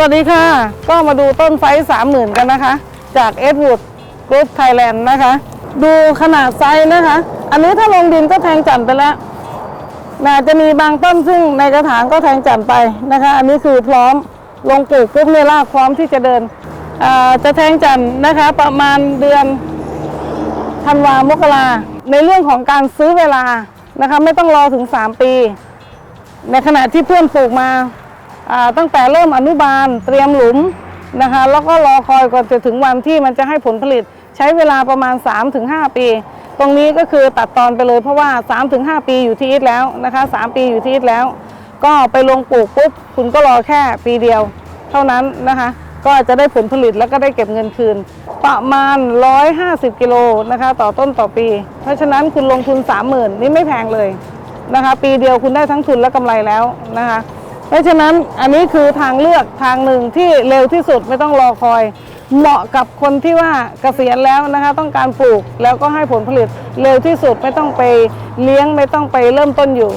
วัสดีค่ะ ก็มาดูต้นไซส์สามหมื่นกันนะคะ จากเอ็ดวูดกรุ๊ปไทยแลนด์นะคะ ดูขนาดไซส์นะคะ อันนี้ถ้าลงดินก็แทงจันทร์ไปแล้วน่าจะมีบางต้นซึ่งในกระถางก็แทงจันทร์ไปนะคะ อันนี้คือพร้อมลงปลูกปุ๊บเนี่ยรากพร้อมที่จะเดินจะแทงจันทร์นะคะ ประมาณเดือนธันวามกราในเรื่องของการซื้อเวลานะคะ ไม่ต้องรอถึง 3 ปี ในขณะที่เพื่อนปลูกมา ตั้งแต่เริ่มอนุบาลเตรียมหลุมนะคะแล้วก็รอคอยก่อนจะถึงวันที่มันจะให้ผลผลิตใช้เวลาประมาณ 3-5 ปี ตรงนี้ก็คือตัดตอนไปเลยเพราะว่า 3-5 ปีอยู่ที่อิฐแล้วนะคะ3ปีอยู่ที่อิฐแล้ว ก็ไปลงปลูกปุ๊บคุณก็รอแค่ปีเดียว เท่านั้นนะคะก็จะได้ผลผลิตแล้วก็ได้เก็บเงินคืน ประมาณ 150 กิโลนะคะต่อต้นต่อปี เพราะฉะนั้นคุณลงทุน 30,000 นี่ไม่แพงเลยนะคะ ปีเดียวคุณได้ทั้งทุนและกำไรแล้วนะคะ เพราะฉะนั้นอันนี้คือทางเลือกทางหนึ่งที่เร็วที่สุดไม่ต้องรอคอย เหมาะกับคนที่ว่าเกษียณแล้วนะคะต้องการปลูกแล้วก็ให้ผลผลิตเร็วที่สุดไม่ต้องไปเลี้ยงไม่ต้องไปเริ่มต้นอยู่